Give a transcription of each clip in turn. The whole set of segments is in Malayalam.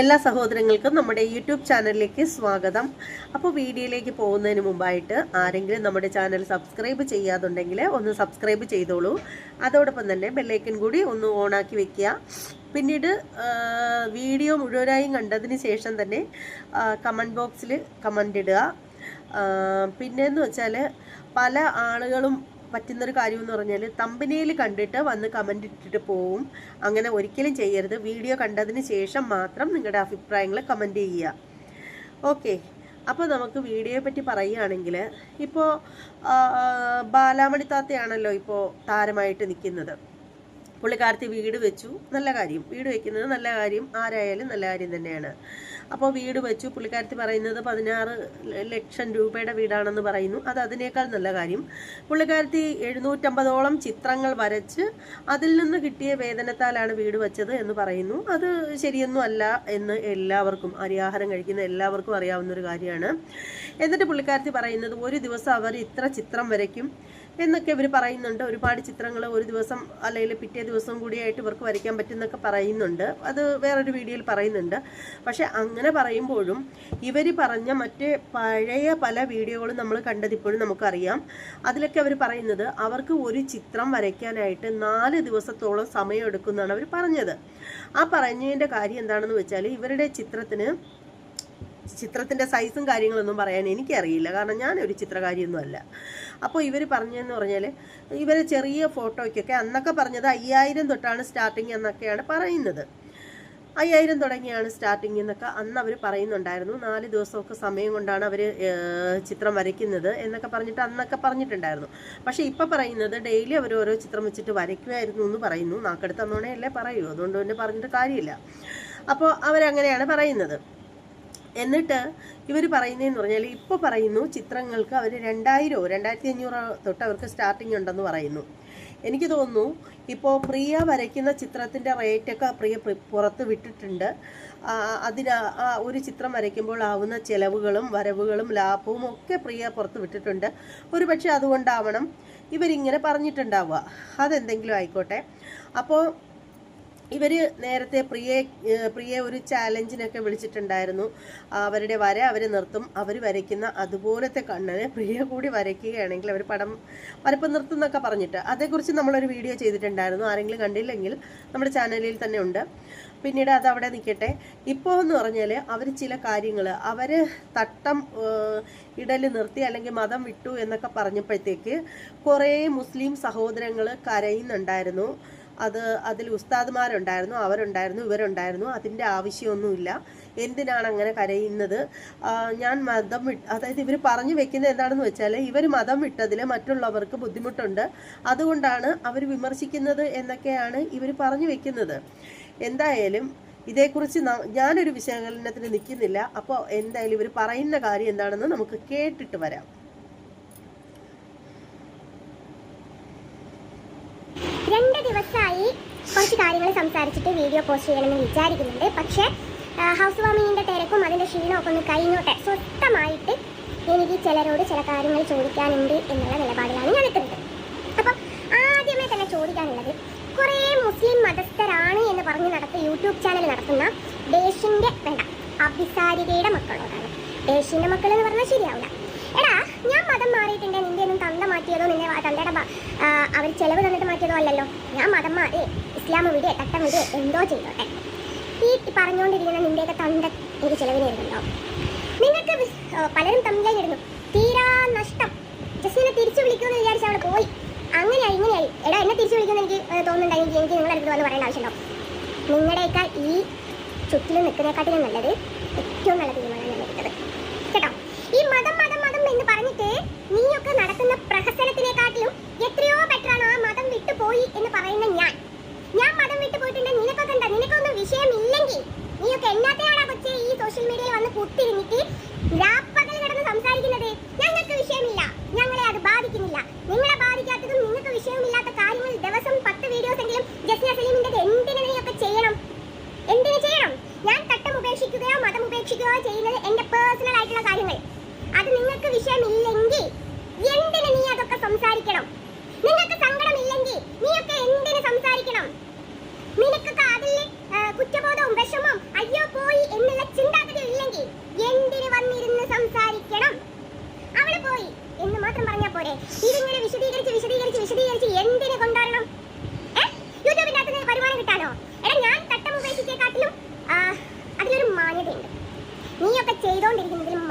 എല്ലാ സഹോദരങ്ങൾക്കും നമ്മുടെ യൂട്യൂബ് ചാനലിലേക്ക് സ്വാഗതം. അപ്പോൾ വീഡിയോയിലേക്ക് പോകുന്നതിന് മുമ്പായിട്ട് ആരെങ്കിലും നമ്മുടെ ചാനൽ സബ്സ്ക്രൈബ് ചെയ്യാതുണ്ടെങ്കിൽ ഒന്ന് സബ്സ്ക്രൈബ് ചെയ്തോളൂ. അതോടൊപ്പം തന്നെ ബെല്ലൈക്കൻ കൂടി ഒന്ന് ഓണാക്കി വെക്കുക. പിന്നീട് വീഡിയോ മുഴുവനായും കണ്ടതിന് ശേഷം തന്നെ കമന്റ് ബോക്സിൽ കമന്റ് ഇടുക. പിന്നെ പിന്നെന്ന് വെച്ചാൽ പല ആളുകളും പറ്റുന്നൊരു കാര്യം എന്ന് പറഞ്ഞാൽ തമ്പനിയിൽ കണ്ടിട്ട് വന്ന് കമന്റ് ഇട്ടിട്ട് പോവും. അങ്ങനെ ഒരിക്കലും ചെയ്യരുത്. വീഡിയോ കണ്ടതിന് ശേഷം മാത്രം നിങ്ങളുടെ അഭിപ്രായങ്ങൾ കമന്റ് ചെയ്യുക. ഓക്കെ അപ്പോൾ നമുക്ക് വീഡിയോയെ പറ്റി പറയുകയാണെങ്കിൽ ഇപ്പോൾ ബാലാമണി താത്തയാണല്ലോ ഇപ്പോൾ താരമായിട്ട് നിൽക്കുന്നത് പുള്ളിക്കാരത്തി വീട് വെച്ചു. നല്ല കാര്യം. വീട് വെക്കുന്നത് നല്ല കാര്യം. ആരായാലും നല്ല കാര്യം തന്നെയാണ്. അപ്പോൾ വീട് വെച്ചു. പുള്ളിക്കാരത്തി പറയുന്നത് പതിനാറ് ലക്ഷം രൂപയുടെ വീടാണെന്ന് പറയുന്നു. അത് അതിനേക്കാൾ നല്ല കാര്യം. പുള്ളിക്കാരത്തി എഴുന്നൂറ്റമ്പതോളം ചിത്രങ്ങൾ വരച്ച് അതിൽ നിന്ന് കിട്ടിയ വേതനത്താലാണ് വീട് വെച്ചത് എന്ന് പറയുന്നു. അത് ശരിയൊന്നും അല്ല എന്ന് എല്ലാവർക്കും അരിയാഹാരം കഴിക്കുന്ന എല്ലാവർക്കും അറിയാവുന്ന ഒരു കാര്യമാണ്. എന്നിട്ട് പുള്ളിക്കാരത്തി പറയുന്നത് ഒരു ദിവസം അവർ ഇത്ര ചിത്രം വരയ്ക്കും. എന്നൊക്കെ ഇവർ പറയുന്നുണ്ട്. ഒരുപാട് ചിത്രങ്ങൾ ഒരു ദിവസം അല്ലെങ്കിൽ പിറ്റേ ദിവസം കൂടിയായിട്ട് ഇവർക്ക് വരയ്ക്കാൻ പറ്റുമെന്നൊക്കെ പറയുന്നുണ്ട്. അത് വേറൊരു വീഡിയോയിൽ പറയുന്നുണ്ട്. പക്ഷെ അങ്ങനെ പറയുമ്പോഴും ഇവർ പറഞ്ഞ മറ്റ് പഴയ പല വീഡിയോകളും നമ്മൾ കണ്ടത് ഇപ്പോഴും നമുക്കറിയാം. അതിലൊക്കെ അവർ പറയുന്നത് അവർക്ക് ഒരു ചിത്രം വരയ്ക്കാനായിട്ട് നാല് ദിവസത്തോളം സമയം അവർ പറഞ്ഞത്. ആ പറഞ്ഞതിന്റെ കാര്യം എന്താണെന്ന് വെച്ചാൽ ഇവരുടെ ചിത്രത്തിന് ചിത്രത്തിന്റെ സൈസും കാര്യങ്ങളൊന്നും പറയാൻ എനിക്കറിയില്ല. കാരണം ഞാനൊരു ചിത്രകാരിയൊന്നും അല്ല അപ്പോൾ ഇവർ പറഞ്ഞതെന്ന് പറഞ്ഞാൽ ഇവർ ചെറിയ ഫോട്ടോയ്ക്കൊക്കെ അന്നൊക്കെ പറഞ്ഞത് അയ്യായിരം തൊട്ടാണ് സ്റ്റാർട്ടിങ് എന്നൊക്കെയാണ് പറയുന്നത്. അയ്യായിരം തുടങ്ങിയാണ് സ്റ്റാർട്ടിങ് എന്നൊക്കെ അന്ന് അവർ പറയുന്നുണ്ടായിരുന്നു. നാല് ദിവസമൊക്കെ സമയം കൊണ്ടാണ് അവർ ചിത്രം വരയ്ക്കുന്നത് എന്നൊക്കെ പറഞ്ഞിട്ട് അന്നൊക്കെ പറഞ്ഞിട്ടുണ്ടായിരുന്നു. പക്ഷേ ഇപ്പോൾ പറയുന്നത് ഡെയിലി അവർ ഓരോ ചിത്രം വെച്ചിട്ട് വരയ്ക്കുമായിരുന്നു എന്ന് പറയുന്നു. നാക്കെടുത്ത് അന്നോണയല്ലേ പറയൂ. അതുകൊണ്ട് തന്നെ പറഞ്ഞിട്ട് കാര്യമില്ല. അപ്പോൾ അവരങ്ങനെയാണ് പറയുന്നത്. എന്നിട്ട് ഇവർ പറയുന്നതെന്ന് പറഞ്ഞാൽ ഇപ്പോൾ പറയുന്നു ചിത്രങ്ങൾക്ക് അവർ രണ്ടായിരമോ രണ്ടായിരത്തി അഞ്ഞൂറോ തൊട്ട് അവർക്ക് സ്റ്റാർട്ടിംഗ് ഉണ്ടെന്ന് പറയുന്നു. എനിക്ക് തോന്നുന്നു ഇപ്പോൾ പ്രിയ വരയ്ക്കുന്ന ചിത്രത്തിന്റെ റേറ്റൊക്കെ പ്രിയ പ്രി- പുറത്ത് വിട്ടിട്ടുണ്ട്. അതിന് ഒരു ചിത്രം വരയ്ക്കുമ്പോൾ ആവുന്ന ചിലവുകളും വരവുകളും ലാഭവും ഒക്കെ പ്രിയ പുറത്ത് വിട്ടിട്ടുണ്ട്. ഒരു പക്ഷേ അതുകൊണ്ടാവണം ഇവരിങ്ങനെ പറഞ്ഞിട്ടുണ്ടാവുക. അതെന്തെങ്കിലും ആയിക്കോട്ടെ. അപ്പോൾ ഇവർ നേരത്തെ പ്രിയെ പ്രിയ ഒരു ചാലഞ്ചിനൊക്കെ വിളിച്ചിട്ടുണ്ടായിരുന്നു. അവരുടെ വര അവർ നിർത്തും. അവർ വരയ്ക്കുന്ന അതുപോലത്തെ കണ്ണനെ പ്രിയ കൂടി വരയ്ക്കുകയാണെങ്കിൽ അവർ പടം വരപ്പ് നിർത്തും എന്നൊക്കെ പറഞ്ഞിട്ട്. അതേക്കുറിച്ച് നമ്മളൊരു വീഡിയോ ചെയ്തിട്ടുണ്ടായിരുന്നു. ആരെങ്കിലും കണ്ടില്ലെങ്കിൽ നമ്മുടെ ചാനലിൽ തന്നെ ഉണ്ട്. പിന്നീട് അത് അവിടെ നിൽക്കട്ടെ. ഇപ്പോൾ എന്ന് പറഞ്ഞാൽ അവർ ചില കാര്യങ്ങൾ അവർ തട്ടം ഇടൽ നിർത്തി അല്ലെങ്കിൽ മതം വിട്ടു എന്നൊക്കെ പറഞ്ഞപ്പോഴത്തേക്ക് കുറേ മുസ്ലിം സഹോദരങ്ങൾ കരയുന്നുണ്ടായിരുന്നു. അത് അതിൽ ഉസ്താദ്മാരുണ്ടായിരുന്നു അവരുണ്ടായിരുന്നു ഇവരുണ്ടായിരുന്നു. അതിന്റെ ആവശ്യമൊന്നുമില്ല. എന്തിനാണ് അങ്ങനെ കരയുന്നത് ഞാൻ മതം വിട്ട് അതായത് ഇവർ പറഞ്ഞു വെക്കുന്നത് എന്താണെന്ന് വെച്ചാൽ ഇവർ മതം വിട്ടതിൽ മറ്റുള്ളവർക്ക് ബുദ്ധിമുട്ടുണ്ട്. അതുകൊണ്ടാണ് അവർ വിമർശിക്കുന്നത് എന്നൊക്കെയാണ് ഇവർ പറഞ്ഞു വെക്കുന്നത്. എന്തായാലും ഇതേക്കുറിച്ച് ഞാനൊരു വിശകലനത്തിന് നിൽക്കുന്നില്ല. അപ്പോൾ എന്തായാലും ഇവർ പറയുന്ന കാര്യം എന്താണെന്ന് നമുക്ക് കേട്ടിട്ട് വരാം. രണ്ട് ദിവസമായി കുറച്ച് സംസാരിച്ചിട്ട് വീഡിയോ പോസ്റ്റ് ചെയ്യണമെന്ന് വിചാരിക്കുന്നുണ്ട്. പക്ഷേ ഹൗസ് വാമിങ്ങിന്റെ തിരക്കും അതിന്റെ ക്ഷീണമൊക്കെ ഒന്ന് കഴിഞ്ഞോട്ടെ. സ്വസ്ഥമായിട്ട് എനിക്ക് ചിലരോട് ചില കാര്യങ്ങൾ ചോദിക്കാനുണ്ട് എന്നുള്ള നിലപാടിലാണ് ഞാൻ എത്തുന്നത് അപ്പം ആദ്യമേ തന്നെ ചോദിക്കാനുള്ളത് കുറേ മുസ്ലിം മതസ്ഥരാണ് എന്ന് പറഞ്ഞ് നടത്ത യൂട്യൂബ് ചാനൽ നടത്തുന്ന ദേശിന്റെ വേണ്ട അഭിസാരികയുടെ മക്കളോടാണ്. ദേശിന്റെ മക്കൾ എന്ന് പറഞ്ഞാൽ ശരിയാവില്ല. എടാ ഞാൻ മതം മാറിയിട്ടുണ്ട്. നിന്റെ ഒന്നും തന്ത മാറ്റിയതോ നിന്നെ തന്തയുടെ അവർ ചിലവ് തന്നിട്ട് മാറ്റിയതോ അല്ലല്ലോ. ഞാൻ മതം മാറി. ഇസ്ലാം വിട് തട്ടം വിട് എന്തോ ചെയ്തോട്ടെ. ഈ പറഞ്ഞുകൊണ്ടിരിക്കുന്ന നിന്റെയൊക്കെ തൊണ്ട എനിക്ക് ചെലവിന് നിങ്ങൾക്ക് പലരും തമ്മിലേക്ക് ഇടുന്നു തീരാ നഷ്ടം. ജസ്റ്റിനെ തിരിച്ചു വിളിക്കുമെന്ന് വിചാരിച്ച് അവിടെ പോയി. അങ്ങനെയായി ഇങ്ങനെയായി. എടാ എന്നെ തിരിച്ചു വിളിക്കുമെന്ന് എനിക്ക് തോന്നുന്നുണ്ടെങ്കിൽ എനിക്ക് നിങ്ങളുടെ അടുത്ത് വന്ന് പറയേണ്ട ആവശ്യമുണ്ടോ? നിങ്ങളുടെയൊക്കെ ഈ ചുറ്റിലും നിൽക്കുന്നതിനെക്കാട്ടിലും നല്ലത് ഏറ്റവും നല്ല തീരുമാനം ഞാൻ എടുത്തത്. കേട്ടോ? ഈ മതം മതം മതം എന്ന് പറഞ്ഞിട്ട് നീയൊക്കെ നടക്കുന്ന പ്രഹസനത്തിനെക്കാട്ടിലും എത്രയോ ബെറ്ററാണ് ആ മതം വിട്ടുപോയി എന്ന് പറയുന്ന ഞാൻ മതം വിട്ടു പോയിട്ടുണ്ട് നിനക്കൊക്കെ എന്താ നിനക്കൊന്നും വിഷയമില്ലെങ്കിൽ നീയൊക്കെ എന്നാത്തെയാടാ കൊച്ചെ ഈ സോഷ്യൽ മീഡിയയിൽ വന്ന് കുത്തിരിഞ്ഞിട്ട് രാപ്പകൽ കിടന്ന് സംസാരിക്കുന്നത് ഞങ്ങൾക്ക് വിഷയമില്ല. ഞങ്ങളെ അത് ബാധിക്കുന്നില്ല. നിങ്ങളെ ബാധിക്കാത്തതും നിങ്ങൾക്ക് വിഷയമില്ലാത്ത കാര്യങ്ങൾ ദിവസം പത്ത് വീഡിയോസ് എങ്കിലും ജസ്ന സലീമിന്റെ എന്തിനു നീയൊക്കെ ചെയ്യണം? എന്തിനു ചെയ്യണം? ഞാൻ തട്ടം ഉപേക്ഷിക്കുകയോ മതം ഉപേക്ഷിക്കുകയോ ചെയ്യുന്നത് എന്റെ പേഴ്സണൽ ആയിട്ടുള്ള കാര്യങ്ങൾ. അത് നിങ്ങൾക്ക് വിഷയമില്ലെങ്കിൽ എന്തിനു നീ അതൊക്കെ സംസാരിക്കണം? നിങ്ങൾക്ക് സങ്കടമില്ലെങ്കിൽ കുറ്റബോധവും വിഷമവും അയ്യോ പോയി എന്നുള്ള ചിന്താഗതി ഇല്ലെങ്കിൽ എന്തിന് വന്നിരുന്ന് സംസാരിക്കണം? അവൾ പോയി എന്ന് മാത്രം പറഞ്ഞാൽ പോരെ. ഇതിങ്ങനെ വിശദീകരിച്ച് വിശദീകരിച്ച് വിശദീകരിച്ച് എന്തിനെ കൊണ്ടുവരണം? യൂട്യൂബിനകത്ത് നിന്ന് വരുമാനം കിട്ടാനോ? എടാ ഞാൻ തട്ടം ഉപേക്ഷിച്ചേക്കാട്ടിലും അതിലൊരു മാന്യതയുണ്ട്. നീയൊക്കെ ചെയ്തോണ്ടിരിക്കുന്നതിലും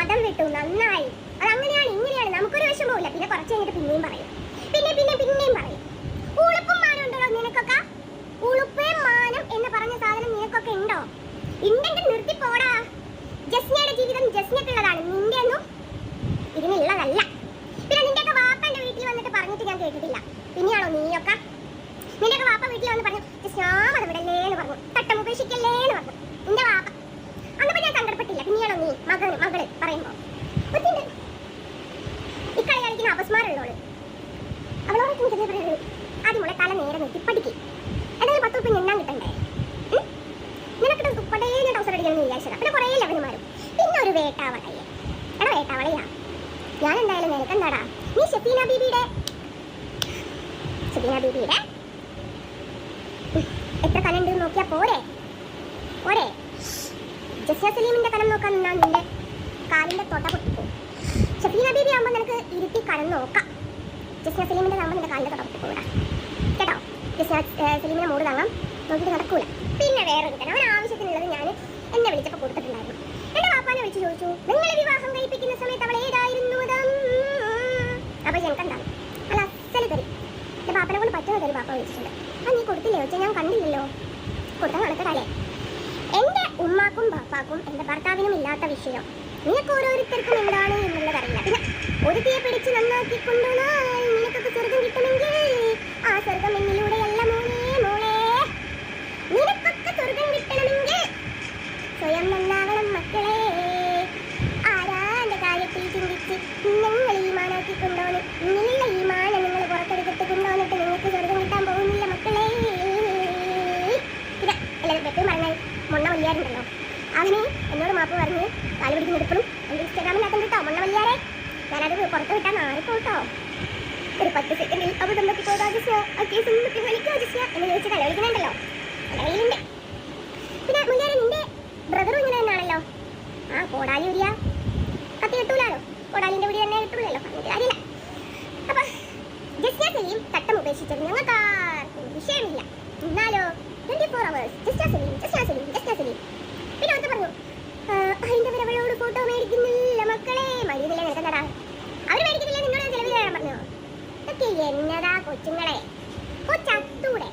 മതം വിട്ടു നന്നായി. അത് അങ്ങനെയാണ് ഇങ്ങനെയാണ്. നമുക്കൊരു വിഷമവുമില്ല പിന്നെ കുറച്ച് കഴിഞ്ഞിട്ട് പിന്നെയും പറയും. പിന്നെ പിന്നെ പിന്നെയും പറയും. ഉളുപ്പും മാനം ഉണ്ടല്ലോ നിനക്കൊക്കെ? ഉളുപ്പേ മാനം എന്ന് പറഞ്ഞ സാധനം നിനക്കൊക്കെ ഉണ്ടോ? ഉണ്ടെങ്കിൽ നിർത്തി പോടാ ജസ്നയുടെ ജീവിതം ജസ്നക്കുള്ളതാണ് നിന്റെ ഒന്നും ഇതിനുള്ളതല്ല പിന്നെ നിന്റെയൊക്കെ വാപ്പന്റെ വീട്ടിൽ വന്നിട്ട് പറഞ്ഞിട്ട് ഞാൻ കേട്ടിട്ടില്ല പിന്നെയാണോ നീയൊക്കെ നിന്റെയൊക്കെ വാപ്പ വീട്ടിൽ വന്ന് പറഞ്ഞു ജസ്നാമത് വിടല്ലേ എന്ന് പറഞ്ഞു തട്ടം ഉപേക്ഷിക്കല്ലേ എന്ന് പറഞ്ഞു നിന്റെ വാപ്പ അന്നപ്പോ ഞാൻ സങ്കടപ്പെട്ടില്ല പിന്നെയാണോ നീ മകന് മകൾ പറയുമ്പോ ബുദ്ധിയുണ്ട്. ഇക്കളി കളിക്കുന്ന അപസ്മാരമുള്ളോൾ ആദ്യം മുളെ തല നേരെ നോക്കി പഠിക്കും. എന്തെങ്കിലും പത്ത് ഉപ്പ് ഞെണ്ണാൻ കിട്ടണ്ടേ? നിനക്കിട്ട് ഞാൻ ടൗസർ അടിക്കണമെന്ന് വിചാരിച്ചതാ. പിന്നെ കുറേ ലവനുമാരും പിന്നെ ഒരു വേട്ടാവളയെ. എടാ വേട്ടാവളയാ. ഞാൻ എന്തായാലും നിനക്ക് എന്താടാ നീ ഷെഫീന ബീബിയുടെ ഷെഫീന ബീബിയുടെ? എത്ര കനുണ്ട് നോക്കിയാ പോരെ? പോരെ? ജസ്ന സലീമിന്റെ കനം നോക്കാൻ നിന്നാ നിന്റെ കാലിന്റെ തൊട്ട പൊട്ടിപ്പോ ഷെഫീന ബീബി ആകുമ്പോൾ നിനക്ക് ഇരുത്തി കനം നോക്കാം. ജസ്ന ഫിലിമിന്റെ ആകുമ്പോൾ നിന്റെ കാലിന്റെ തുടക്കം പൊട്ടിപ്പോടാ കേട്ടോ? ജസ്ന ഫിലിമിനെ മൂട് താങ്ങാം. നോക്കിയിട്ട് നടക്കൂല. പിന്നെ വേറെ കിട്ടണം അവൻ ആവശ്യത്തിനുള്ളത് ഞാൻ എന്നെ വിളിച്ചപ്പോൾ കൊടുത്തിട്ടുണ്ടായിരുന്നു. എന്റെ പാപ്പാനെ വിളിച്ച് ചോദിച്ചു നിങ്ങൾ വിവാഹം കഴിപ്പിക്കുന്ന സമയത്ത് അവൾ ഏതായിരുന്നു അപ്പോൾ അപ്പൊ ഞങ്ങൾക്കെന്താണ് അല്ല അസൽ തരും എന്റെ പാപ്പനെ കൊണ്ട് പറ്റുന്ന തരും പാപ്പ വിളിച്ചിട്ടുണ്ട്. ആ നീ കൊടുത്തില്ലേ? വെച്ചാൽ ഞാൻ കണ്ടില്ലല്ലോ. കൊടുത്താൽ നടക്കട്ടെ എന്റെ ഉമ്മാക്കും പാപ്പാക്കും എന്റെ ഭർത്താവിനും ഇല്ലാത്ത വിഷയം. നിനക്ക് ഓരോരുത്തർക്കും എന്താണ് എന്നുള്ളത് അറിയില്ല. പിന്നെ ഒരു തീയെ പിടിച്ച് നന്നാക്കി കൊണ്ടുവന്നാൽ നിനക്കൊക്കെ സ്വർഗം കിട്ടുമെങ്കിൽ ആ സ്വർഗം എന്നിലൂടെയല്ല മോനെ മോളെ. നിനക്കൊക്കെ സ്വർഗം കിട്ടണമെങ്കിൽ സ്വയം നന്നാകണം മക്കളെ. ആരാന്റെ കാര്യത്തിൽ ചിന്തിച്ച് നിങ്ങൾ ഈ നിങ്ങളുടെ ഈ നിങ്ങൾ പുറത്തെടുത്തിട്ട് കൊണ്ടുവന്നിട്ട് നിങ്ങൾക്ക് സ്വർഗം കിട്ടാൻ പോകുന്നില്ല മക്കളെ. എല്ലാവരും എപ്പോഴും പറഞ്ഞാൽ മൊണ്ണ വല്യാരുണ്ടല്ലോ. അവന് എന്നോട് മാപ്പ് പറഞ്ഞ് കാൽ കൊടുക്കണം എന്റെ ഇൻസ്റ്റാഗ്രാമിനകത്തുണ്ട് കേട്ടോ മൊണ്ണ വല്യാരെ ഞാനത് പുറത്ത് വിട്ടാൽ മാറിപ്പോട്ടോ. ഒരു പത്ത് സെക്കൻഡിൽ അവർ നമുക്ക് പോകാ ജിസ്ന ആ കേസ് ഒന്നും വലിക്കോ ജിസ്ന എന്ന് ചോദിച്ച് കലവലിക്കുന്നുണ്ടല്ലോ എന്റെ കയ്യിലുണ്ട്. പിന്നെ മുല്യാരെ നിന്റെ ബ്രദറും ഇങ്ങനെ തന്നെയാണല്ലോ. ആ കോടാലി ഉരിയ. കത്തി കിട്ടൂലാലോ കോടാലിന്റെ ഉരി തന്നെ കിട്ടൂലല്ലോ പറഞ്ഞിട്ട് കാര്യമില്ല. അപ്പൊ ജസ്ന സലീം തട്ടം ഉപേക്ഷിച്ചത് ഞങ്ങൾക്ക് ആർക്കും വിഷയമില്ല എന്നാലോ twenty four hours Jasna Saleem Jasna Saleem Jasna Saleem പിന്നെ അവർക്ക് പറഞ്ഞു "ആ, അതിന്റെ അവളോട് ഫോട്ടോ മേടിക്കുന്നില്ല മക്കളെ മര്യാദയില്ല നിനക്കെന്താടാ അവർ മേടിക്കുന്നില്ല നിന്നോട് ഞാൻ ചെലവ് തരാൻ പറഞ്ഞു ഇതൊക്കെ എന്നതാ കൊച്ചുങ്ങളെ? കൊച്ചത്തൂടെ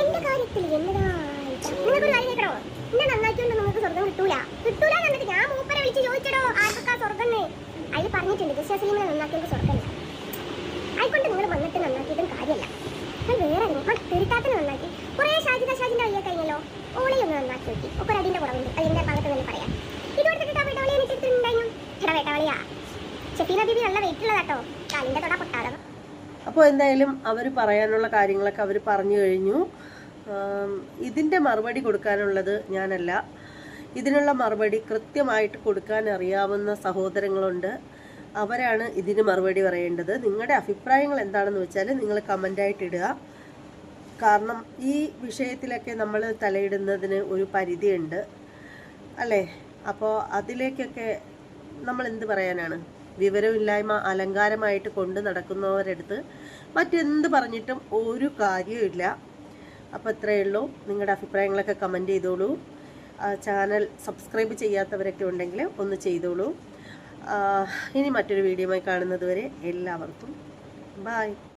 എന്റെ കാര്യത്തിൽ എന്നതാ? നിങ്ങൾക്കൊരു കാര്യം കേൾക്കണോ എന്നെ നന്നാക്കിയോണ്ട് നിങ്ങൾക്ക് സ്വർഗം കിട്ടൂല. കിട്ടൂല എന്നിട്ട് ഞാൻ മൂപ്പരെ വിളിച്ച് ചോദിച്ചടോ ആർക്കൊക്കെ സ്വർഗം അതിൽ പറഞ്ഞിട്ടുണ്ട് ജസ്സലീമിനെ നന്നാക്കിയത് സ്വർഗം ആയിക്കൊണ്ട് നിങ്ങൾ വന്നിട്ട് നന്നാക്കിയിട്ടും കാര്യമല്ല. ഞാൻ വേറെ തിരുത്താത്തിന് നന്നാക്കി. കുറേ ഷാജിത ഷാജിന്റെ വയ്യ കഴിഞ്ഞല്ലോ. ഓളെ ഒന്ന് നന്നാക്കി നോക്കി. ഒക്കെ കുറവുണ്ട് അതിന്റെ ഭാഗത്ത് തന്നെ പറയാം ഇത് കൊടുത്തിട്ട് ആ വേട്ടവളിയെ നിട്ടിട്ടുണ്ടായിരുന്നു എടാ വേട്ടവളിയാ ഷെഫീന ബീബി നല്ല വെയിറ്റ് ഉള്ളതാട്ടോ കാലിന്റെ തൊട പൊട്ടാതെ അപ്പോൾ എന്തായാലും അവർ പറയാനുള്ള കാര്യങ്ങളൊക്കെ അവർ പറഞ്ഞു കഴിഞ്ഞു. ഇതിന്റെ മറുപടി കൊടുക്കാനുള്ളത് ഞാനല്ല. ഇതിനുള്ള മറുപടി കൃത്യമായിട്ട് കൊടുക്കാൻ അറിയാവുന്ന സഹോദരങ്ങളുണ്ട്. അവരാണ് ഇതിന് മറുപടി പറയേണ്ടത്. നിങ്ങളുടെ അഭിപ്രായങ്ങൾ എന്താണെന്ന് വെച്ചാൽ നിങ്ങൾ കമന്റായിട്ട് ഇടുക. കാരണം ഈ വിഷയത്തിലൊക്കെ നമ്മൾ തലയിടുന്നതിന് ഒരു പരിധിയുണ്ട്. അല്ലേ? അപ്പോൾ അതിലേക്കൊക്കെ നമ്മൾ എന്ത് പറയാനാണ്? വിവരമില്ലായ്മ അലങ്കാരമായിട്ട് കൊണ്ട് നടക്കുന്നവരടുത്ത് മറ്റെന്ത് പറഞ്ഞിട്ടും ഒരു കാര്യമില്ല അപ്പോൾ ഇത്രയേ ഉള്ളൂ. നിങ്ങളുടെ അഭിപ്രായങ്ങളൊക്കെ കമന്റ് ചെയ്തോളൂ. ചാനൽ സബ്സ്ക്രൈബ് ചെയ്യാത്തവരൊക്കെ ഉണ്ടെങ്കിൽ ഒന്ന് ചെയ്തോളൂ. ഇനി മറ്റൊരു വീഡിയോയുമായി കാണുന്നതുവരെ എല്ലാവർക്കും ബായ്